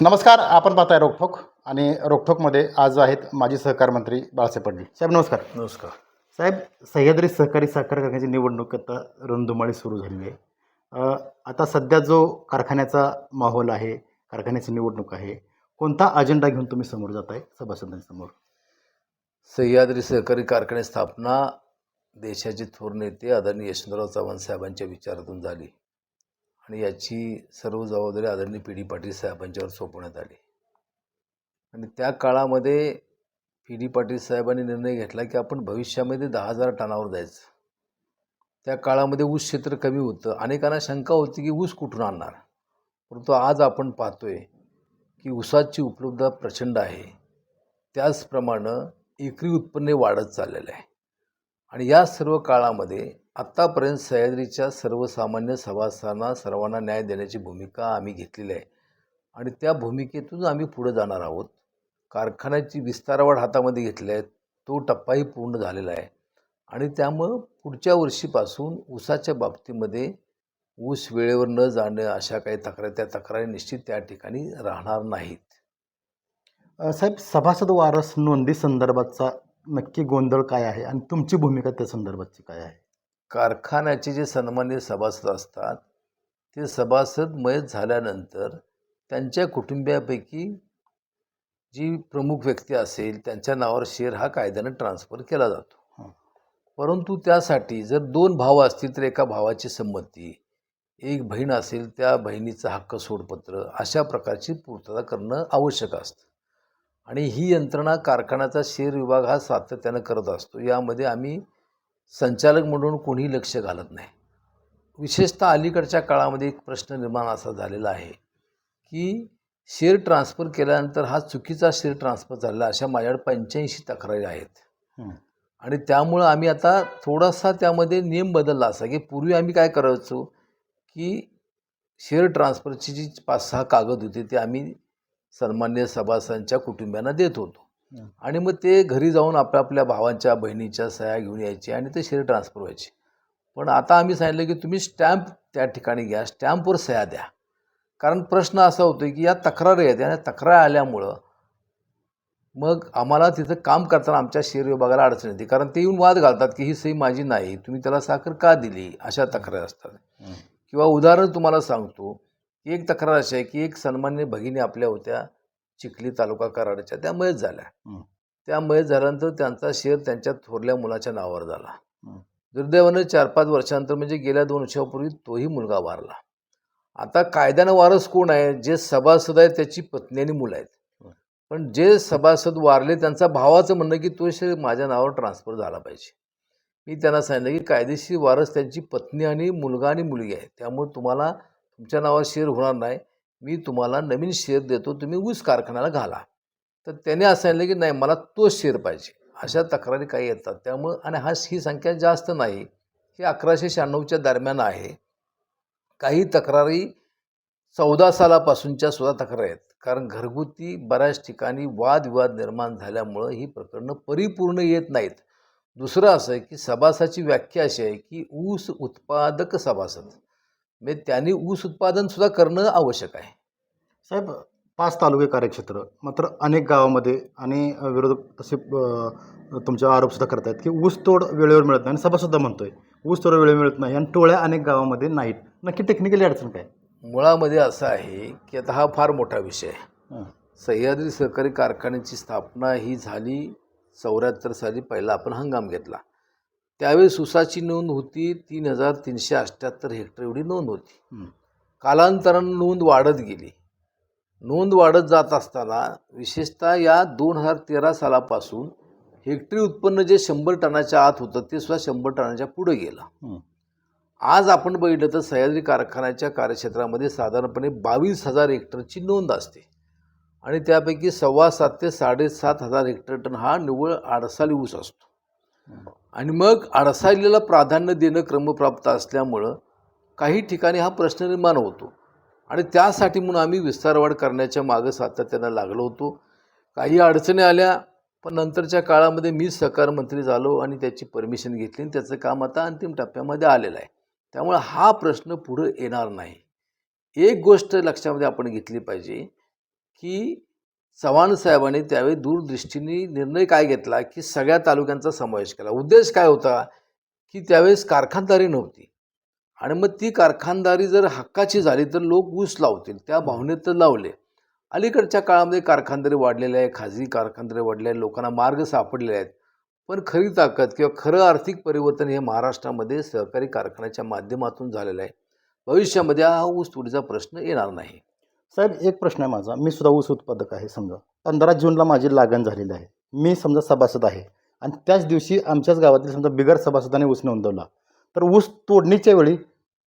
नमस्कार आपण पाहताय रोकठोक आणि रोकठोकमध्ये आज आहेत माजी सहकार मंत्री बाळासाहेब पाटील साहेब नमस्कार. नमस्कार. साहेब सह्याद्री सहकारी साखर कारखान्याची निवडणूक आता रणधुमाळी सुरू झालेली आहे. आता सध्या जो कारखान्याचा माहोल आहे कारखान्याची निवडणूक आहे कोणता अजेंडा घेऊन तुम्ही समोर जात आहे सभासदांसमोर? सह्याद्री सहकारी कारखाने स्थापना देशाचे थोर नेते आदरणीय यशवंतराव चव्हाण साहेबांच्या विचारातून झाली. आणि याची सर्व जबाबदारी आदरणीय पी डी पाटील साहेबांच्यावर सोपवण्यात आली. आणि त्या काळामध्ये पी डी पाटील साहेबांनी निर्णय घेतला की आपण भविष्यामध्ये दहा हजार टनावर जायचं. त्या काळामध्ये ऊस क्षेत्र कमी होतं. अनेकांना शंका होती की ऊस कुठून आणणार? परंतु आज आपण पाहतोय की ऊसाची उपलब्धता प्रचंड आहे. त्याचप्रमाणे एकरी उत्पन्न वाढत चाललेलं आहे. आणि या सर्व काळामध्ये आत्तापर्यंत सह्याद्रीच्या सर्वसामान्य सभासदांना सर्वांना न्याय देण्याची भूमिका आम्ही घेतलेली आहे. आणि त्या भूमिकेतून आम्ही पुढे जाणार आहोत. कारखान्याची विस्तारवाढ हातामध्ये घेतली आहे. तो टप्पाही पूर्ण झालेला आहे. आणि त्यामुळं पुढच्या वर्षीपासून ऊसाच्या बाबतीमध्ये ऊस वेळेवर न जाणं अशा काही तक्रारी त्या तक्रारी निश्चित त्या ठिकाणी राहणार नाहीत. साहेब सभासद वारस नोंदी संदर्भातचा नक्की गोंधळ काय आहे? आणि तुमची भूमिका त्या संदर्भातची काय आहे? कारखान्याचे जे सन्मान्य सभासद असतात ते सभासद मयत झाल्यानंतर त्यांच्या कुटुंबियापैकी जी प्रमुख व्यक्ती असेल त्यांच्या नावावर शेअर हा कायद्यानं ट्रान्सफर केला जातो. परंतु त्यासाठी जर दोन भाव असतील तर एका भावाची संमती एक बहीण असेल त्या बहिणीचं हक्क सोडपत्र अशा प्रकारची पूर्तता करणं आवश्यक असतं. आणि ही यंत्रणा कारखान्याचा शेअर विभाग हा सातत्यानं करत असतो. यामध्ये आम्ही संचालक म्हणून कोणीही लक्ष घालत नाही विशेषतः अलीकडच्या काळामध्ये एक प्रश्न निर्माण असा झालेला आहे की शेअर ट्रान्सफर केल्यानंतर हा चुकीचा शेअर ट्रान्सफर झाला अशा माझ्याकडे पंच्याऐंशी तक्रारी आहेत. आणि त्यामुळं आम्ही आता थोडासा त्यामध्ये नियम बदलला असा की पूर्वी आम्ही काय करायचो की शेअर ट्रान्सफरची जी पाच सहा कागद होते ते आम्ही सन्मान्य सभासदांच्या कुटुंबियांना देत होतो. आणि मग ते घरी जाऊन आपल्या आपल्या भावांच्या बहिणीच्या सह्या घेऊन यायचे आणि ते शेअर ट्रान्सफर व्हायचे. पण आता आम्ही सांगितलं की तुम्ही स्टॅम्प त्या ठिकाणी घ्या स्टॅम्पवर सह्या द्या. कारण प्रश्न असा होतो की या तक्रारी आहेत या तक्रार आल्यामुळं मग आम्हाला तिथं काम करताना आमच्या शेअर विभागाला अडचण येते. कारण ते येऊन वाद घालतात की ही सही माझी नाही तुम्ही त्याला साखर का दिली? अशा तक्रारी असतात. किंवा उदाहरण तुम्हाला सांगतो की एक तक्रार अशी आहे की एक सन्मान्य भगिनी आपल्या होत्या चिखली तालुका कराडच्या त्या मयत झाल्या. त्या मयत झाल्यानंतर त्यांचा शेअर त्यांच्या थोरल्या मुलाच्या नावावर झाला. दुर्दैवानं चार पाच वर्षानंतर म्हणजे गेल्या दोन वर्षापूर्वी तोही मुलगा वारला. आता कायद्यानं वारस कोण आहे? जे सभासद आहेत त्याची पत्नी आणि मुलं आहेत. पण जे सभासद वारले त्यांचा भावाचं म्हणणं की तो शेअर माझ्या नावावर ट्रान्सफर झाला पाहिजे. मी त्यांना सांगितलं की कायदेशीर वारस त्यांची पत्नी आणि मुलगा आणि मुलगी आहे. त्यामुळे तुम्हाला तुमच्या नावावर शेअर होणार नाही. मी तुम्हाला नवीन शेअर देतो तुम्ही ऊस कारखान्याला घाला. तर त्याने असं सांगितलं की नाही मला तोच शेअर पाहिजे. अशा तक्रारी काही येतात. त्यामुळं आणि हा ही संख्या जास्त नाही ही अकराशे शहाण्णवच्या दरम्यान आहे. काही तक्रारी चौदा सालापासूनच्या सुद्धा तक्रारी आहेत. कारण घरगुती बऱ्याच ठिकाणी वादविवाद निर्माण झाल्यामुळं ही प्रकरणं परिपूर्ण येत नाहीत. दुसरं असं आहे की सभासाची व्याख्या अशी आहे की ऊस उत्पादक सभासद म्हणजे त्यांनी ऊस उत्पादन सुद्धा करणं आवश्यक आहे. साहेब पाच तालुके कार्यक्षेत्र मात्र अनेक गावामध्ये आणि विरोधक तसे तुमचे आरोप सुद्धा करतायत की ऊस तोड वेळेवर मिळत नाही. आणि सभासुद्धा म्हणतोय ऊस तोड वेळेवर मिळत नाही आणि टोळ्या अनेक गावामध्ये नाहीत. नक्की टेक्निकली अडचण काय? मुळामध्ये असं आहे की आता हा फार मोठा विषय आहे. सह्याद्री सहकारी कारखान्याची स्थापना ही झाली चौऱ्याहत्तर साली पहिला आपण हंगाम घेतला. त्यावेळेस ऊसाची नोंद होती तीन हजार तीनशे अठ्ठ्याहत्तर हेक्टर एवढी नोंद होती. कालांतरानं नोंद वाढत गेली. नोंद वाढत जात असताना विशेषतः या दोन हजार तेरा सालापासून हेक्टरी उत्पन्न जे शंभर टनाच्या आत होतं ते सुद्धा शंभर टनाच्या पुढे गेलं. आज आपण बघितलं तर सह्याद्री कारखान्याच्या कार्यक्षेत्रामध्ये साधारणपणे बावीस हजार हेक्टरची नोंद असते. आणि त्यापैकी सव्वा सात ते साडेसात हजार हेक्टर टन हा निव्वळ आडसाली ऊस असतो. आणि मग आडसालीला प्राधान्य देणं क्रमप्राप्त असल्यामुळं काही ठिकाणी हा प्रश्न निर्माण होतो. आणि त्यासाठी म्हणून आम्ही विस्तारवाढ करण्याच्या मागं सातत्यानं लागलो होतो. काही अडचणी आल्या पण नंतरच्या काळामध्ये मी सहकार मंत्री झालो आणि त्याची परमिशन घेतली आणि त्याचं काम आता अंतिम टप्प्यामध्ये आलेलं आहे. त्यामुळे हा प्रश्न पुढं येणार नाही. एक गोष्ट लक्षामध्ये आपण घेतली पाहिजे की चव्हाण साहेबांनी त्यावेळी दूरदृष्टीने निर्णय काय घेतला की सगळ्या तालुक्यांचा समावेश केला. उद्देश काय होता की त्यावेळेस कारखानदारी नव्हती. आणि मग ती कारखानदारी जर हक्काची झाली तर लोक ऊस लावतील त्या भावनेत तर लावले. अलीकडच्या काळामध्ये कारखानदारी वाढलेल्या आहे खाजगी कारखानदारी वाढले आहे लोकांना मार्ग सापडलेले आहेत. पण खरी ताकद किंवा खरं आर्थिक परिवर्तन हे महाराष्ट्रामध्ये सहकारी कारखान्याच्या माध्यमातून झालेलं आहे. भविष्यामध्ये हा ऊस तोडीचा प्रश्न येणार नाही. साहेब एक प्रश्न आहे माझा. मी सुद्धा ऊस उत्पादक आहे समजा. पंधरा जूनला माझी लागण झालेली आहे. मी समजा सभासद आहे आणि त्याच दिवशी आमच्याच गावातील समजा बिगर सभासदाने ऊस नोंदवला. तर ऊस तोडणीच्या वेळी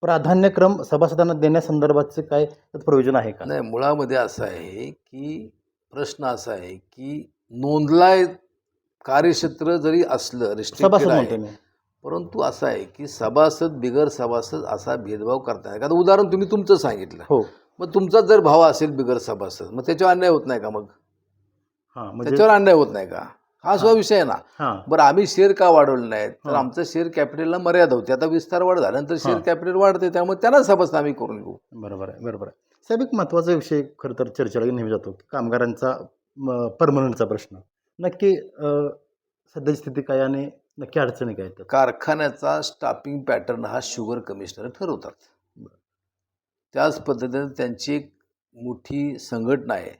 प्राधान्यक्रम सभासदांना देण्यासंदर्भातचे काय प्रयोजन आहे का? नाही मुळामध्ये असं आहे की प्रश्न असा आहे की नोंदलाय कार्यक्षेत्र जरी असलं रिस्ट्रिक्टेड परंतु असं आहे की सभासद बिगर सभासद असा भेदभाव करता नाही आता उदाहरण तुम्ही तुमचं सांगितलं. हो. मग तुमचा जर भाव असेल बिगर सभासद मग त्याच्यावर अन्याय होत नाही का मग? हां म्हणजे त्याच्यावर अन्याय होत नाही का? हा सुद्धा विषय आहे ना. हां. बरं आम्ही शेअर का वाढवले नाहीत? तर हा. आमचं शेअर कॅपिटलला मर्यादा होती. आता विस्तार वाढ झाल्यानंतर शेअर हा. कॅपिटल वाढते त्यामुळे त्यांना सभासद आम्ही करून घेऊ. बरोबर आहे बरोबर आहे. साहेब एक महत्त्वाचा विषय खरं तर चर्चेला नेहमी जातो की कामगारांचा परमनंटचा प्रश्न. नक्की अं, सध्याची स्थिती काय आणि नक्की अडचणी काय आहेत कारखान्याचा स्टाफिंग पॅटर्न हा शुगर कमिशनर ठरवतात. त्याच पद्धतीने त्यांची एक मोठी संघटना आहे.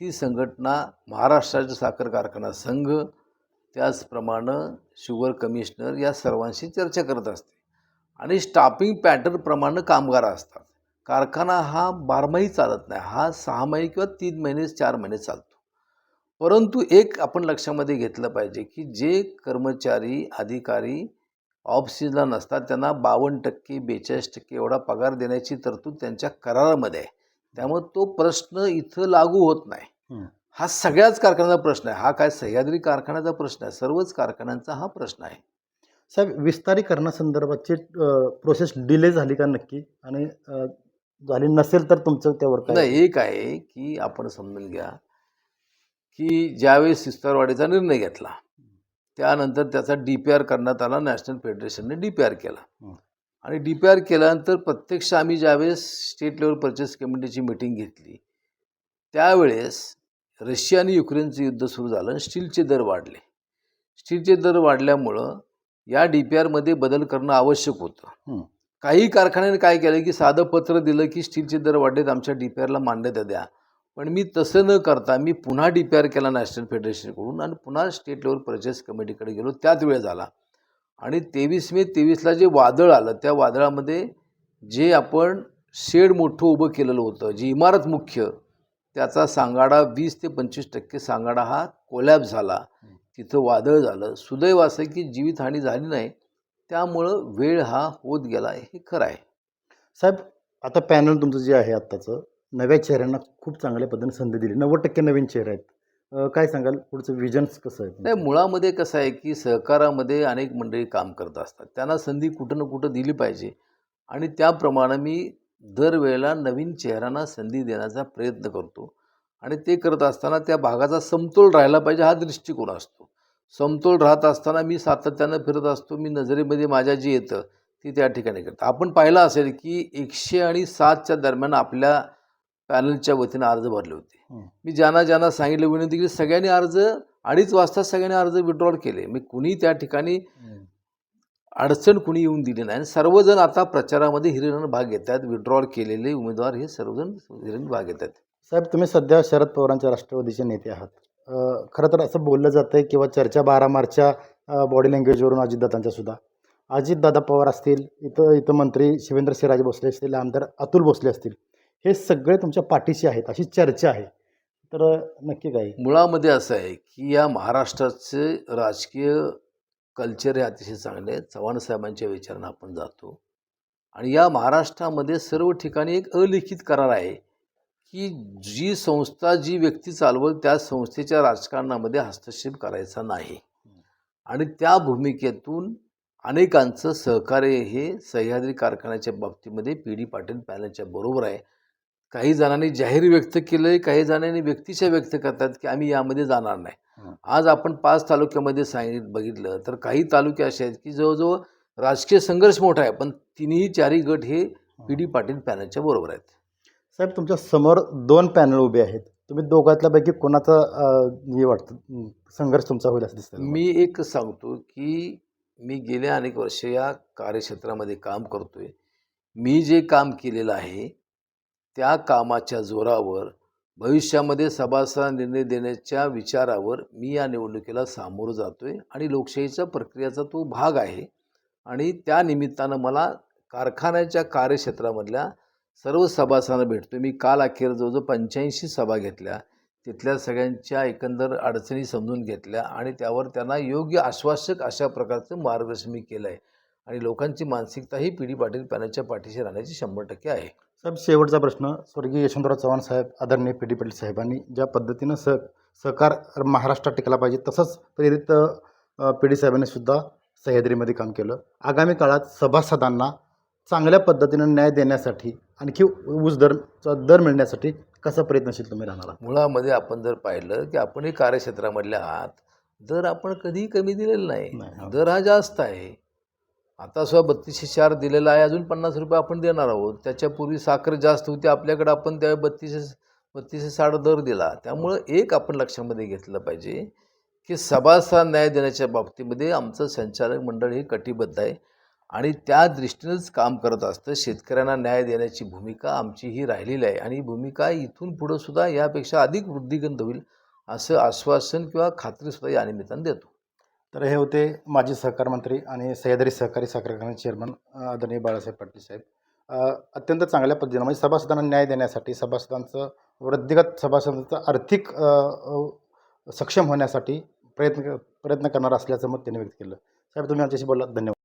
ती संघटना महाराष्ट्राचे साखर कारखाना संघ त्याचप्रमाणे शुगर कमिशनर या सर्वांशी चर्चा करत असते. आणि स्टाफिंग पॅटर्नप्रमाणे कामगार असतात. कारखाना हा बारमाही चालत नाही. हा सहा महिने किंवा तीन महिने चार महिने चालतो. परंतु एक आपण लक्षामध्ये घेतलं पाहिजे की जे कर्मचारी अधिकारी ऑफ सीजनला नसतात त्यांना बावन्न टक्के बेचाळीस टक्के एवढा पगार देण्याची तरतूद त्यांच्या करारामध्ये आहे. त्यामुळे तो प्रश्न इथं लागू होत नाही. हं. सगळ्याच कारखान्याचा प्रश्न आहे. हा काय सह्याद्री कारखान्याचा प्रश्न आहे? सर्वच कारखान्यांचा हा प्रश्न आहे. साहेब विस्तारीकरणासंदर्भातची प्रोसेस डिले झाली का नक्की? आणि झाली नसेल तर तुमचं त्यावर काय? नाही एक आहे की आपण समजून घ्या की ज्यावेळेस विस्तारवाढीचा निर्णय घेतला त्यानंतर त्याचा डी पी आर करण्यात आला नॅशनल फेडरेशनने डी पी आर केला. आणि डी पी आर केल्यानंतर प्रत्यक्ष आम्ही ज्यावेळेस स्टेट लेवल परचेस कमिटीची मिटिंग घेतली त्यावेळेस रशिया आणि युक्रेनचं युद्ध सुरू झालं आणि स्टीलचे दर वाढले स्टीलचे दर वाढल्यामुळं या डी पी आरमध्ये बदल करणं आवश्यक होतं. काही कारखान्याने काय केलं की साधं पत्र दिलं की स्टीलचे दर वाढलेत आमच्या डी पी आरला मान्यता द्या पण मी तसं न करता मी पुन्हा डी पी आर केला नॅशनल फेडरेशनकडून आणि पुन्हा स्टेट लेवल परचेस कमिटीकडे गेलो. त्याच वेळ झाला. आणि तेवीस मे तेवीसला जे वादळ आलं त्या वादळामध्ये जे आपण शेड मोठं उभं केलेलं होतं जी इमारत मुख्य त्याचा सांगाडा वीस ते पंचवीस टक्के सांगाडा हा कोलॅप झाला. तिथं वादळ झालं. सुदैव असं की जीवितहानी झाली नाही. त्यामुळं वेळ हा होत गेला. हे खरं आहे. साहेब आता पॅनल तुमचं जे आहे आत्ताचं नव्या चेहऱ्यांना खूप चांगल्या पद्धतीने संधी दिली. नव्वद टक्के नवीन चेहरे आहेत. काय सांगाल? पुढचं विजन्स कसं आहे नाही मुळामध्ये कसं आहे की सहकारामध्ये अनेक मंडळी काम करत असतात. त्यांना संधी कुठं ना कुठं दिली पाहिजे. आणि त्याप्रमाणे मी दरवेळेला नवीन चेहऱ्यांना संधी देण्याचा प्रयत्न करतो. आणि ते करत असताना त्या भागाचा समतोल राहिला पाहिजे हा दृष्टिकोन असतो. समतोल राहत असताना मी सातत्यानं फिरत असतो. मी नजरेमध्ये माझ्या जे येतं ती त्या ठिकाणी करतं. आपण पाहिलं असेल की एकशे आणि सातच्या दरम्यान आपल्या पॅनलच्या वतीनं अर्ज भरले होते. मी ज्यांना ज्यांना सांगितलं विनंती की सगळ्यांनी अर्ज अडीच वाजता सगळ्यांनी अर्ज विड्रॉल केले. मी कुणी त्या ठिकाणी. अडचण कुणी येऊन दिली नाही. आणि सर्वजण आता प्रचारामध्ये हिरिरीनं भाग घेतात विड्रॉल केलेले उमेदवार हे सर्वजण हिरिरीनं भाग घेतात. साहेब तुम्ही सध्या शरद पवारांच्या राष्ट्रवादीचे नेते आहात. खरं तर असं बोललं जातं आहे किंवा चर्चा बारा मार्चच्या बॉडी लँग्वेजवरून अजितदादांच्या सुद्धा. अजितदादा पवार असतील इथं इथं मंत्री शिवेंद्र सिराज भोसले असतील आमदार अतुल भोसले असतील. हे सगळे तुमच्या पाठीशी आहेत अशी चर्चा आहे. तर नक्की काय मुळामध्ये असं आहे की या महाराष्ट्राचे राजकीय कल्चर हे अतिशय चांगले आहे चव्हाण साहेबांच्या विचारानं आपण जातो. आणि या महाराष्ट्रामध्ये सर्व ठिकाणी एक अलिखित करार आहे की जी संस्था जी व्यक्ती चालवल त्या संस्थेच्या राजकारणामध्ये हस्तक्षेप करायचा नाही. आणि त्या भूमिकेतून अनेकांचं सहकार्य हे सह्याद्री कारखान्याच्या बाबतीमध्ये पी डी पाटील पॅनलच्या बरोबर आहे. काही जणांनी जाहीर व्यक्त केलं आहे काही जणांनी व्यक्तिशः व्यक्त करतात की आम्ही यामध्ये जाणार नाही. आज आपण पाच तालुक्यामध्ये सांगित बघितलं तर काही तालुके असे आहेत की जवळजवळ राजकीय संघर्ष मोठा आहे पण तिन्ही चारही गट हे पी डी पाटील पॅनलच्या बरोबर आहेत. साहेब तुमच्यासमोर दोन पॅनल उभे आहेत. तुम्ही दोघातल्यापैकी कोणाचा हे वाटतं संघर्ष तुमचा होईल असं दिसतं मी एक सांगतो की मी गेल्या अनेक वर्ष या कार्यक्षेत्रामध्ये काम करतोय. मी जे काम केलेलं आहे त्या कामाच्या जोरावर भविष्यामध्ये सभासद निर्णय देण्याच्या विचारावर मी या निवडणुकीला सामोरं जातो आहे आणि लोकशाहीच्या प्रक्रियेचा तो भाग आहे. आणि त्या निमित्तानं मला कारखान्याच्या कार्यक्षेत्रामधल्या सर्व सभासदांना भेटतो मी काल अखेर जवळजवळ पंच्याऐंशी सभा घेतल्या. तिथल्या सगळ्यांच्या एकंदर अडचणी समजून घेतल्या आणि त्यावर त्यांना योग्य आश्वासक अशा प्रकारचं मार्गदर्शन मी केलं आहे आणि लोकांची मानसिकता ही पिढी पाटील पॅनलच्या पाठीशी राहण्याची शंभर टक्के आहे. साहेब शेवटचा प्रश्न स्वर्गीय यशवंतराव चव्हाण साहेब आदरणीय पी डी पाटील साहेबांनी ज्या पद्धतीनं सह सहकार महाराष्ट्रात टिकला पाहिजे तसंच प्रेरित पी डी साहेबांनी सुद्धा सह्याद्रीमध्ये काम केलं आगामी काळात सभासदांना चांगल्या पद्धतीनं न्याय देण्यासाठी आणखी ऊस दरचा दर मिळण्यासाठी कसा प्रयत्नशील तुम्ही राहणार? मुळामध्ये आपण जर पाहिलं की आपणही कार्यक्षेत्रामधले आहात दर आपण कधीही कमी दिलेला नाही. दर हा जास्त आहे आता सुद्धा बत्तीसशे चार दिलेला आहे अजून पन्नास रुपये आपण देणार आहोत. त्याच्यापूर्वी साखर जास्त होती आपल्याकडे आपण त्यावेळी बत्तीसशे बत्तीसशे साठ दर दिला. त्यामुळं एक आपण लक्षामध्ये घेतलं पाहिजे की सभासद न्याय देण्याच्या बाबतीमध्ये आमचं संचालक मंडळ हे कटिबद्ध आहे आणि त्या दृष्टीनंच काम करत असतं. शेतकऱ्यांना न्याय देण्याची भूमिका आमची ही राहिलेली आहे आणि ही भूमिका इथून पुढं सुद्धा यापेक्षा अधिक वृद्धिगंत होईल असं आश्वासन किंवा खात्रीसुद्धा या निमित्तानं देतो. तर हे होते माजी सहकार मंत्री आणि सह्याद्री सहकारी साखर कारखान्याचे चेअरमन आदरणीय बाळासाहेब पाटील साहेब. अत्यंत चांगल्या पद्धतीनं म्हणजे सभासदांना न्याय देण्यासाठी सभासदांचं वृद्धिगत सभासदांचं आर्थिक सक्षम होण्यासाठी प्रयत्न प्रयत्न करणार असल्याचं मत त्यांनी व्यक्त केलं. साहेब तुम्ही आमच्याशी बोललात. धन्यवाद.